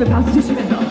친구들 박수 주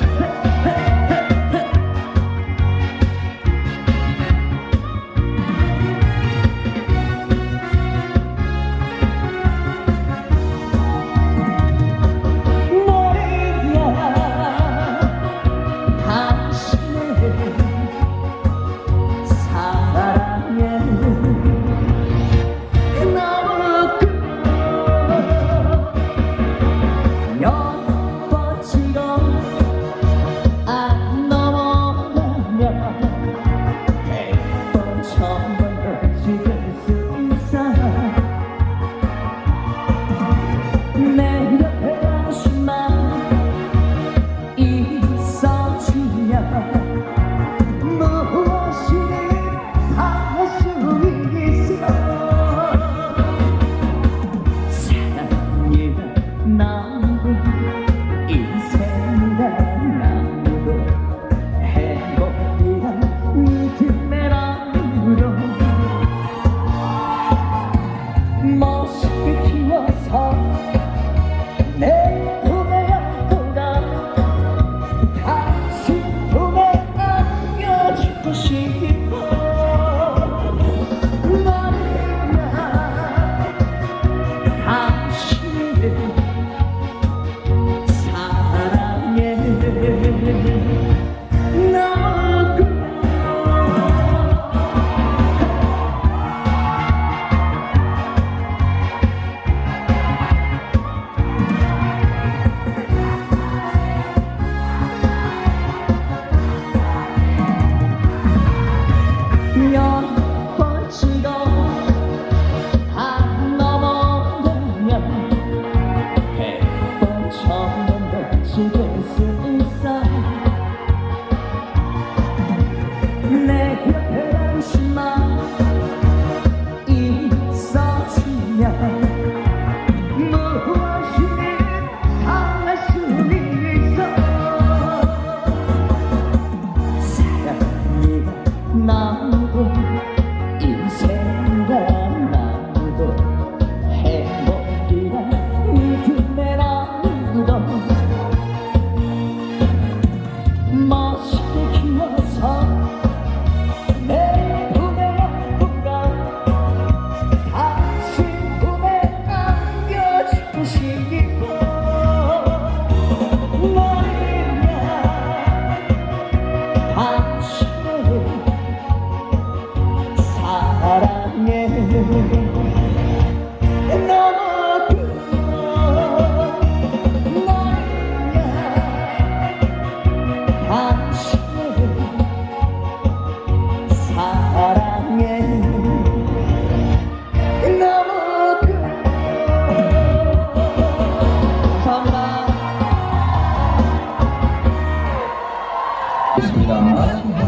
있습니다.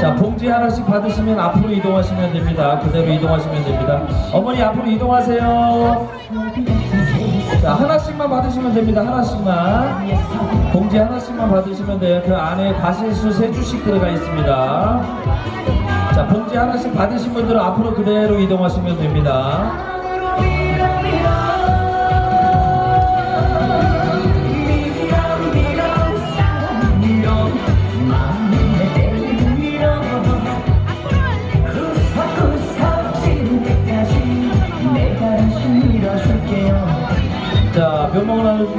자, 봉지 하나씩 받으시면 앞으로 이동하시면 됩니다. 그대로 이동하시면 됩니다. 어머니 앞으로 이동하세요. 자, 하나씩만 받으시면 됩니다. 하나씩만. 봉지 하나씩만 받으시면 돼요. 그 안에 가실수 세 주씩 들어가 있습니다. 자, 봉지 하나씩 받으신 분들은 앞으로 그대로 이동하시면 됩니다.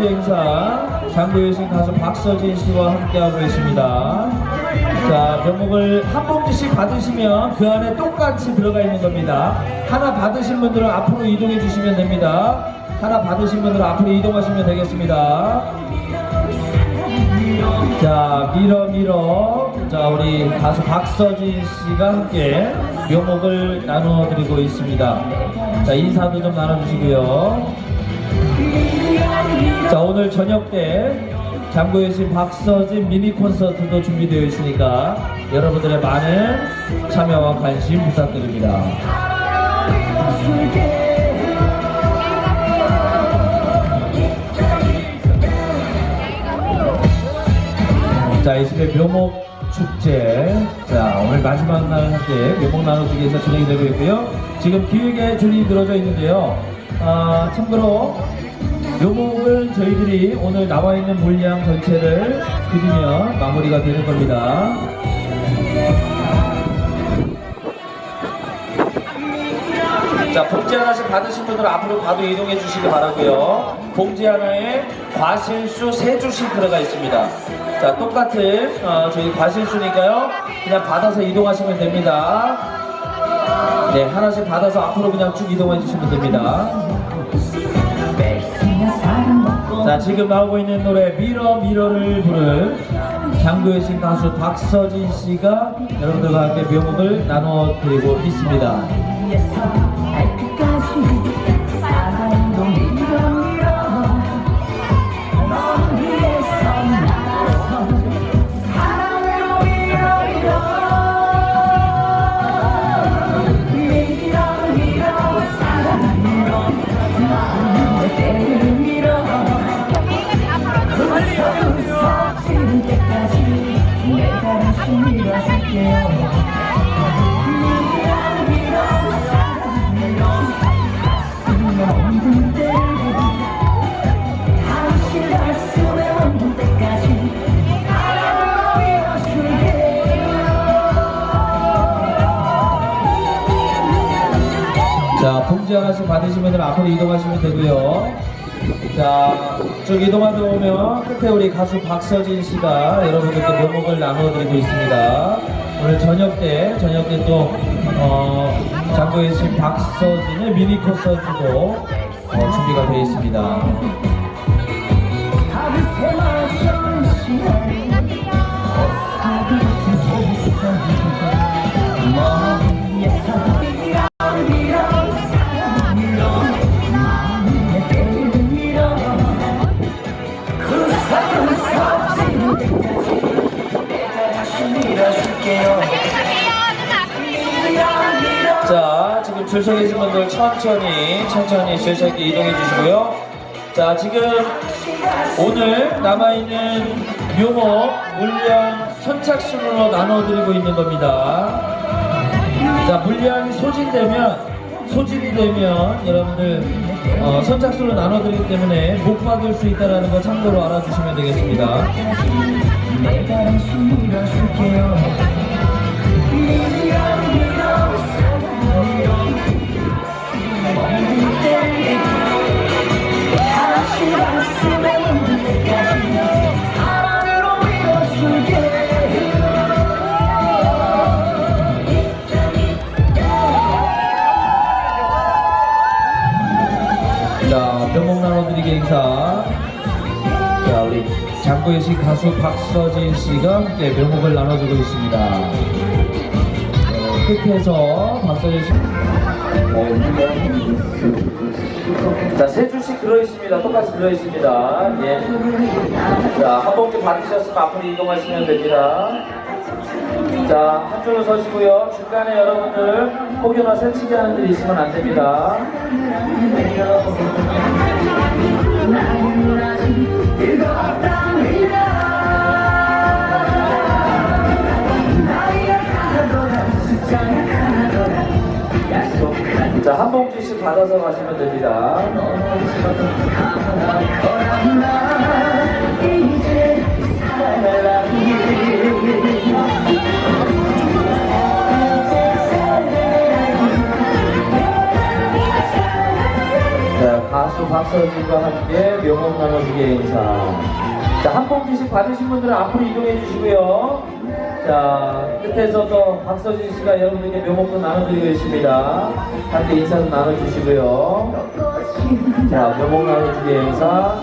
나누기 행사 장도여신 가수 박서진 씨와 함께하고 있습니다. 자, 묘목을 한 봉지씩 받으시면 그 안에 똑같이 들어가 있는 겁니다. 하나 받으신 분들은 앞으로 이동해 주시면 됩니다. 하나 받으신 분들은 앞으로 이동하시면 되겠습니다. 자, 밀어 밀어. 자, 우리 가수 박서진 씨가 함께 묘목을 나누어 드리고 있습니다. 자, 인사도 좀 나눠주시고요. 자 오늘 저녁 때 장고의 신 박서진 미니 콘서트도 준비되어 있으니까 여러분들의 많은 참여와 관심 부탁드립니다. 자, 이십의 묘목 축제. 자, 오늘 마지막 날 함께 묘목 나눠주기에서 진행이 되고 있고요. 지금 기획에 줄이 늘어져 있는데요. 아, 참고로 묘목은 저희들이 오늘 나와 있는 물량 전체를 드리면 마무리가 되는 겁니다. 자, 봉지 하나씩 받으신 분들 앞으로 바로 이동해 주시기 바라고요. 봉지 하나에 과실수 세 주씩 들어가 있습니다. 자, 똑같은 어, 저희 과실수니까요. 그냥 받아서 이동하시면 됩니다. 네, 하나씩 받아서 앞으로 그냥 쭉 이동해 주시면 됩니다. 자, 지금 나오고 있는 노래 미러 미러를 부른 장도의 신 가수 박서진 씨가 여러분들과 함께 묘목을 나눠 드리고 있습니다. 자, 봉지 하나씩 받으시면 앞으로 이동하시면 되고요. 자, 쭉 이동하다 보면 끝에 우리 가수 박서진 씨가 여러분들께 묘목을 나눠드리고 있습니다. 오늘 저녁 때, 저녁 때 또, 어, 장고에 신 박서진의 미니 콘서트도 어, 준비가 되어 있습니다. 서 계신 분들 천천히, 천천히 줄서게 이동해 주시고요. 자, 지금 오늘 남아있는 묘목 물량 선착순으로 나눠드리고 있는 겁니다. 자, 물량이 소진되면, 소진이 되면 여러분들 어, 선착순으로 나눠드리기 때문에 못 받을 수 있다는 거 참고로 알아주시면 되겠습니다. 자, 묘목 나눠드리기 행사. 자, 우리 장구의 시 가수 박서진 씨가 함께 묘목을 나눠주고 있습니다. 어, 끝에서 박서진 씨. 자, 세 줄씩 들어있습니다. 똑같이 들어있습니다. 예. 자, 한 봉지 받으셨으면 앞으로 이동하시면 됩니다. 자, 한 줄로 서시고요. 중간에 여러분들 혹여나 새치기 하는 분이 있으면 안 됩니다. 자, 한 봉지씩 받아서 가시면 됩니다. 자, 가수 박서진과 함께 명목 나눠주기 행사. 자, 한 봉지씩 받으신 분들은 앞으로 이동해 주시고요. 자, 끝에서도 박서진 씨가 여러분들께 명목도 나눠드리고 있습니다. 함께 인사도 나눠주시고요. 자, 명목 나눠주기 행사.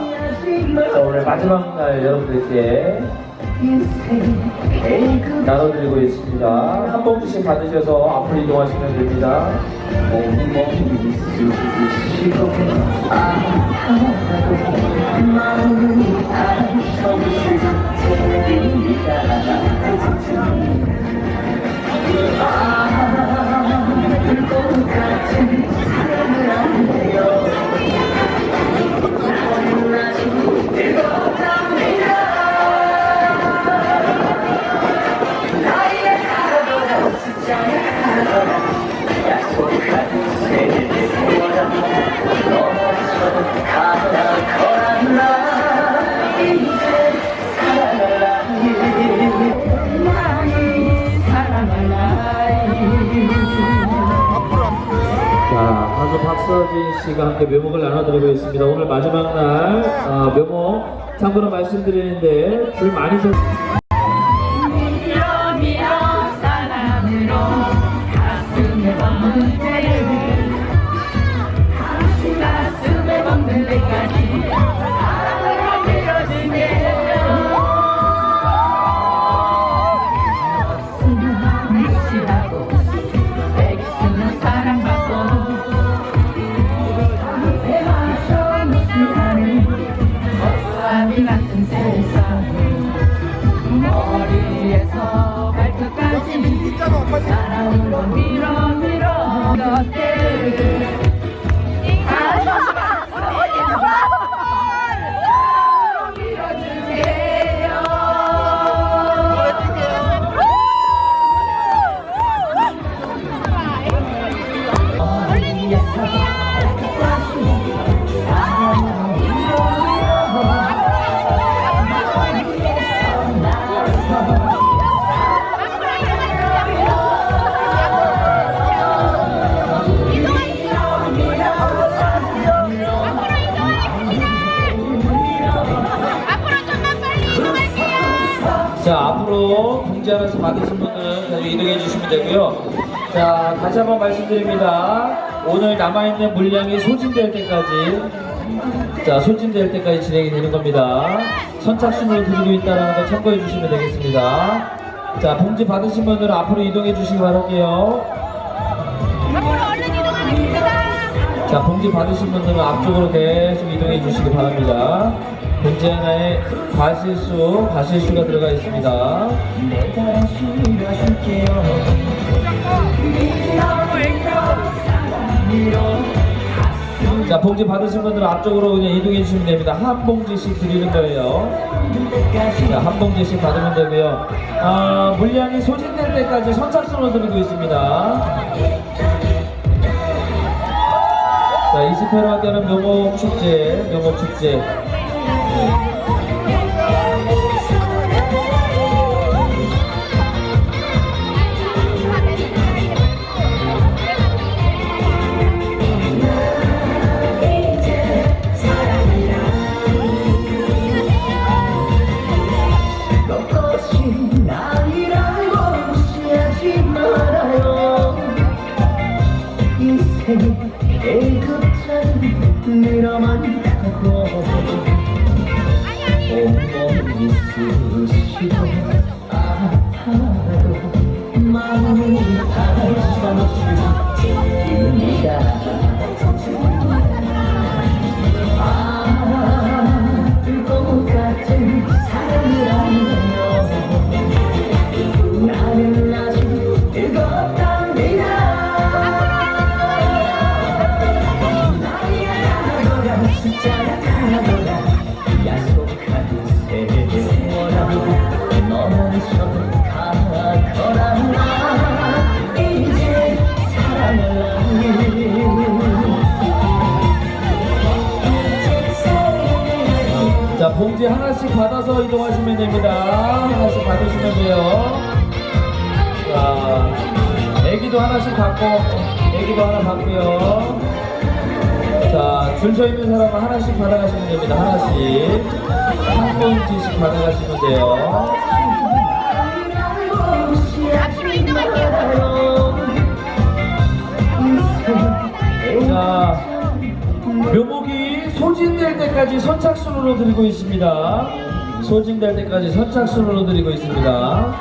자, 오늘 마지막 날 여러분들께 나눠드리고 있습니다. 한 봉지씩 받으셔서 앞으로 이동하시면 됩니다. 약속한 세계 박서진 씨가 함께 묘목을 나눠드리고 있습니다. 오늘 마지막 날 어, 묘목 참고로 말씀드리는데 줄 많이 서. 사랑으로 밀어 밀어 너를 앞 이동해 주시면 되고요. 자 다시 한번 말씀드립니다. 오늘 남아있는 물량이 소진될 때까지 자 소진될 때까지 진행이 되는 겁니다. 선착순으로 드리고 있다는 거 참고해 주시면 되겠습니다. 자 봉지 받으신 분들은 앞으로 이동해 주시기 바랄게요. 앞으로 얼른 이동하겠습니다. 자, 봉지 받으신 분들은 앞쪽으로 계속 이동해 주시기 바랍니다. 봉지 하나에 과실수, 과실수가 들어가 있습니다. 자, 봉지 받으신 분들은 앞쪽으로 그냥 이동해 주시면 됩니다. 한 봉지씩 드리는 거예요. 자, 한 봉지씩 받으면 되고요. 아, 물량이 소진될 때까지 선착순으로 드리고 있습니다. 자, 20회로 함께하는 묘목 축제, 묘목 축제. 너것이 나이란 자, 봉지 하나씩 받아서 이동하시면 됩니다. 하나씩 받으시면 돼요. 자, 애기도 하나씩 받고, 애기도 하나 받고요. 자, 줄 서 있는 사람은 하나씩 받아가시면 됩니다. 하나씩. 한 봉지씩 받아가시면 돼요. 자, 묘목이 때까지 선착순으로 드리고 있습니다. 소진될 때까지 선착순으로 드리고 있습니다.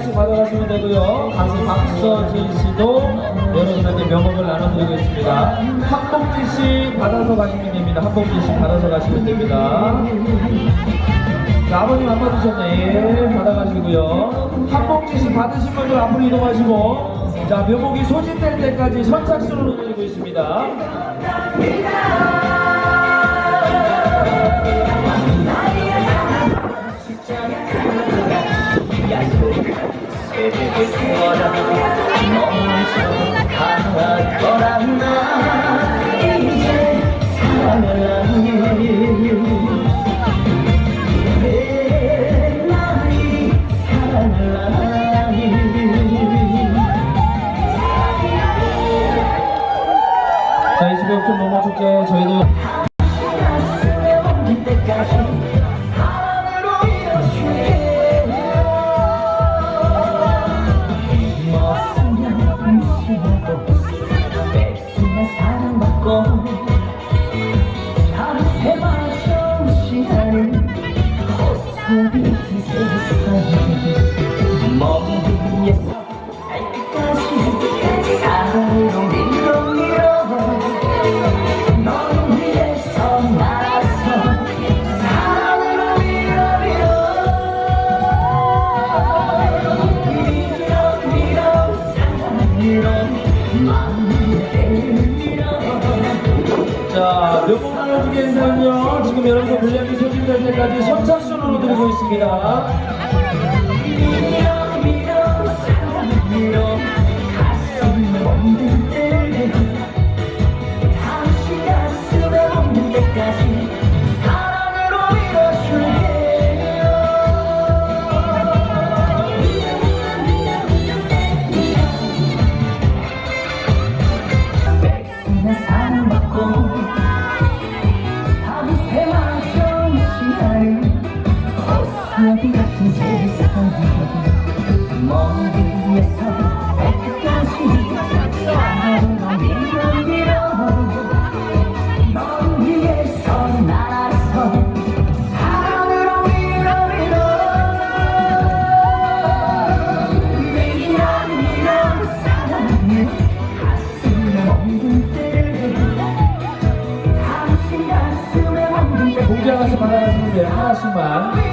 하나씩 받아가시면 되고요. 가수 박서진 씨도 여러분에게 명목을 나눠드리고 있습니다. 한 봉지씩 받아서 가시면 됩니다. 한 봉지씩 받아서 가시면 됩니다. 자, 아버님 안 받으셨네. 예, 받아가시고요. 한 봉지씩 받으신 분들 앞으로 이동하시고, 자, 묘목이 소진될 때까지 선착순으로 드리고 있습니다. 깨질 거라 멈춰 가라 거란나 이제 한숨, 한숨에 옮길 때까지 있습니다. 가